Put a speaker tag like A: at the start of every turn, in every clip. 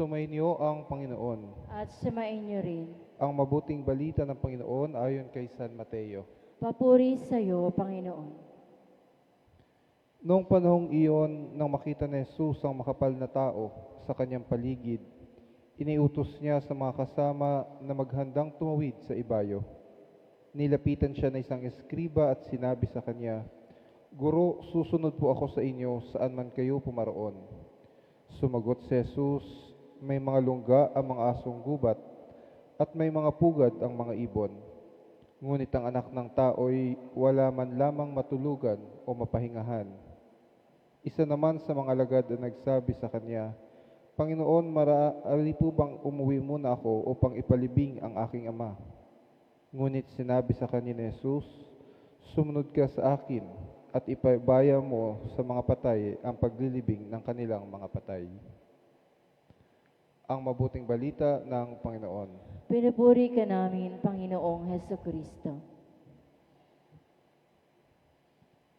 A: Sumainyo ang Panginoon.
B: at sumainyo rin.
A: Ang mabuting balita ng Panginoon ayon kay San Mateo.
B: Papuri sa iyo, Panginoon.
A: Noong panahong iyon, nang makita ni Jesus ang makapal na tao sa kanyang paligid, iniutos niya sa mga kasama na maghandang tumawid sa ibayo. Nilapitan siya ng isang eskriba at sinabi sa kanya, Guro, susunod po ako sa inyo saan man kayo pumaroon. Sumagot si Jesus, may mga lungga ang mga asong gubat at may mga pugad ang mga ibon. Ngunit ang anak ng tao'y wala man lamang matulugan o mapahingahan. Isa naman sa mga lagad na nagsabi sa kanya, Panginoon, maraali po bang umuwi muna ako upang ipalibing ang aking ama? Ngunit sinabi sa kanya ni Jesus, Sumunod ka sa akin at ipabaya mo sa mga patay ang paglilibing ng kanilang mga patay. Ang mabuting balita ng Panginoon.
B: Pinupuri ka namin, Panginoong Heso Kristo.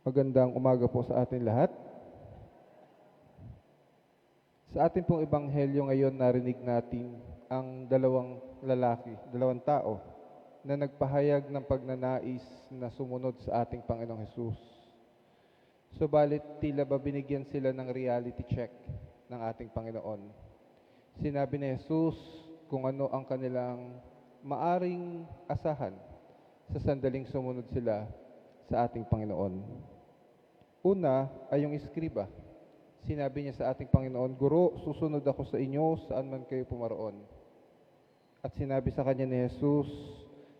A: Magandang umaga po sa atin lahat. Sa ating pong ebanghelyo ngayon, narinig natin ang dalawang lalaki, dalawang tao na nagpahayag ng pagnanais na sumunod sa ating Panginoong Hesus. Subalit tila ba binigyan sila ng reality check ng ating Panginoon. Sinabi ni Jesus kung ano ang kanilang maaring asahan sa sandaling sumunod sila sa ating Panginoon. Una ay yung iskriba. Sinabi niya sa ating Panginoon, Guro, susunod ako sa inyo saan man kayo pumaroon. At sinabi sa kanya ni Jesus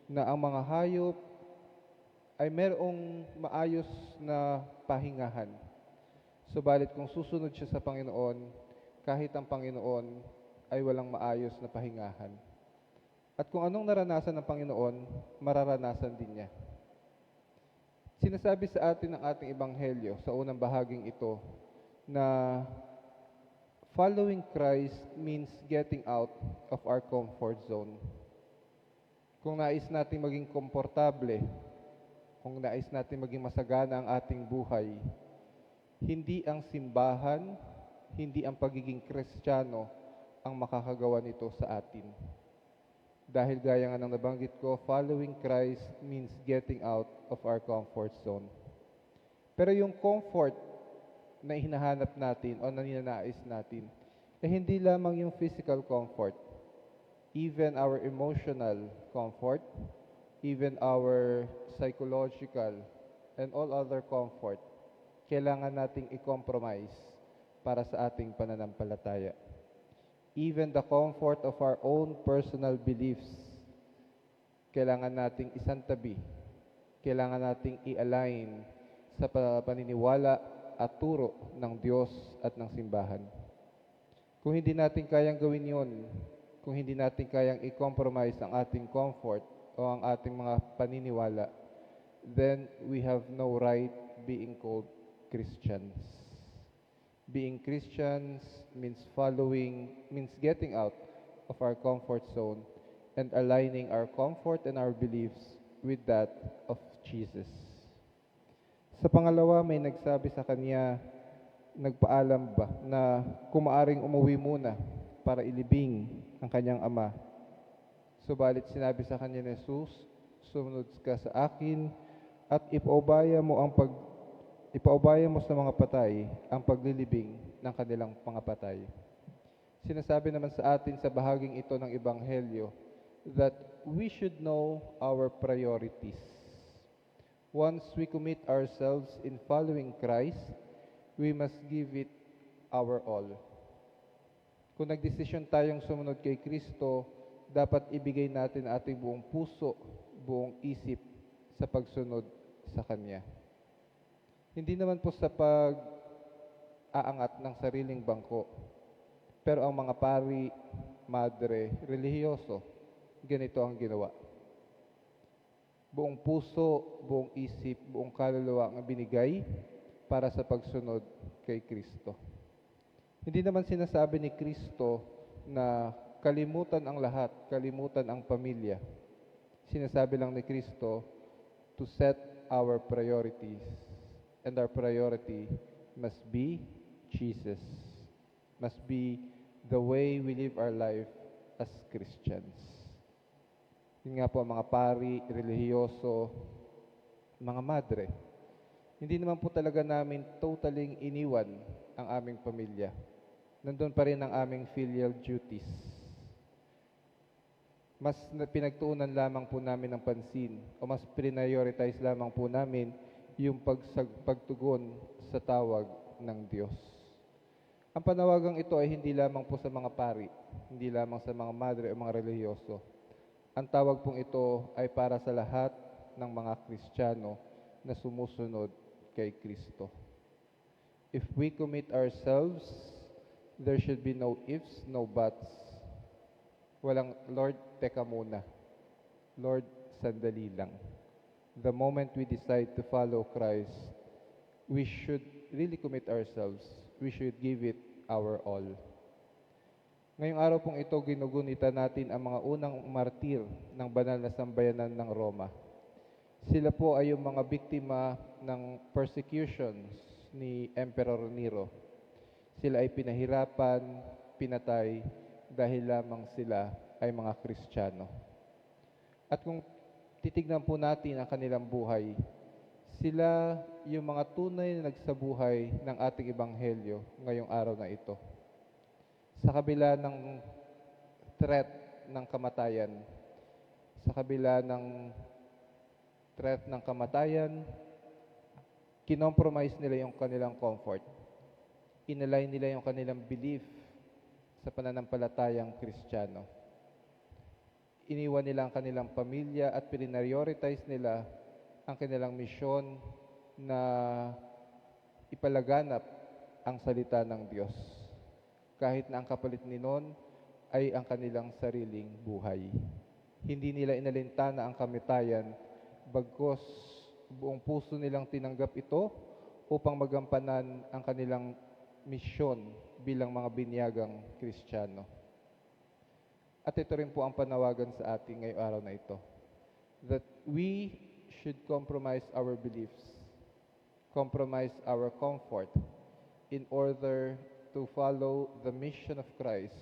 A: na ang mga hayop ay merong maayos na pahingahan. Subalit kung susunod siya sa Panginoon, kahit ang Panginoon ay walang maayos na pahingahan. At kung anong naranasan ng Panginoon, mararanasan din niya. Sinasabi sa atin ng ating ebanghelyo sa unang bahaging ito na following Christ means getting out of our comfort zone. Kung nais natin maging komportable, kung nais natin maging masagana ang ating buhay, hindi ang simbahan, hindi ang pagiging kristyano ang makakagawa nito sa atin. Dahil gaya nga ng nabanggit ko, following Christ means getting out of our comfort zone. Pero yung comfort na hinahanap natin o na ninanais natin, eh hindi lamang yung physical comfort, even our emotional comfort, even our psychological and all other comfort, kailangan nating i-compromise para sa ating pananampalataya even the comfort of our own personal beliefs, kailangan nating isantabi, kailangan nating i-align sa pa- paniniwala at turo ng Diyos at ng simbahan. Kung hindi natin kayang gawin yon, kung hindi natin kayang i-compromise ang ating comfort o ang ating mga paniniwala, then we have no right being called Christians. Being Christians means following, means getting out of our comfort zone and aligning our comfort and our beliefs with that of Jesus. Sa pangalawa, may nagsabi sa kanya, nagpaalam ba na kumaaring umuwi muna para ilibing ang kanyang ama. Subalit sinabi sa kanya ni Jesus, sumunod ka sa akin at ipaubaya mo ang pag ipaubaya mo sa mga patay ang paglilibing ng kanilang pangapatay. Sinasabi naman sa atin sa bahaging ito ng Ebanghelyo that we should know our priorities. Once we commit ourselves in following Christ, we must give it our all. Kung nagdesisyon tayong sumunod kay Kristo, dapat ibigay natin ating buong puso, buong isip sa pagsunod sa Kanya. Hindi naman po sa pag-aangat ng sariling bangko. Pero ang mga pari, madre, relihiyoso, ganito ang ginawa. Buong puso, buong isip, buong kaluluwa ang binigay para sa pagsunod kay Kristo. Hindi naman sinasabi ni Kristo na kalimutan ang lahat, kalimutan ang pamilya. Sinasabi lang ni Kristo to set our priorities and our priority must be Jesus. Must be the way we live our life as Christians. Yun nga po, mga pari, relihiyoso, mga madre. Hindi naman po talaga namin totaling iniwan ang aming pamilya. Nandun pa rin ang aming filial duties. Mas na- pinagtuunan lamang po namin ng pansin o mas prioritize lamang po namin yung pagsag, pagtugon sa tawag ng Diyos. Ang panawagang ito ay hindi lamang po sa mga pari, hindi lamang sa mga madre o mga relihiyoso. Ang tawag pong ito ay para sa lahat ng mga Kristiyano na sumusunod kay Kristo. If we commit ourselves, there should be no ifs, no buts. Walang, Lord, teka muna. Lord, sandali lang. The moment we decide to follow Christ, we should really commit ourselves. We should give it our all. Ngayong araw pong ito, ginugunita natin ang mga unang martir ng banal na sambayanan ng Roma. Sila po ay yung mga biktima ng persecutions ni Emperor Nero. Sila ay pinahirapan, pinatay, dahil lamang sila ay mga Kristiyano. At kung titignan po natin ang kanilang buhay, sila yung mga tunay na nagsabuhay ng ating ebanghelyo ngayong araw na ito. Sa kabila ng threat ng kamatayan, sa kabila ng threat ng kamatayan, kinompromise nila yung kanilang comfort. Inalay nila yung kanilang belief sa pananampalatayang Kristiyano. Iniwan nila ang kanilang pamilya at prioritize nila ang kanilang misyon na ipalaganap ang salita ng Diyos. Kahit na ang kapalit ni noon ay ang kanilang sariling buhay. Hindi nila inalintana ang kamitayan, bagkos buong puso nilang tinanggap ito upang magampanan ang kanilang misyon bilang mga binyagang Kristiyano. At ito rin po ang panawagan sa ating ngayong araw na ito. That we should compromise our beliefs, compromise our comfort in order to follow the mission of Christ,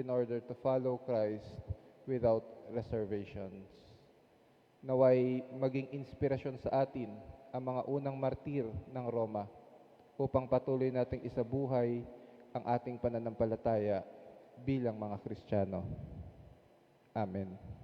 A: in order to follow Christ without reservations. Naway maging inspirasyon sa atin ang mga unang martir ng Roma upang patuloy nating isabuhay ang ating pananampalataya bilang mga Kristiyano. Amen.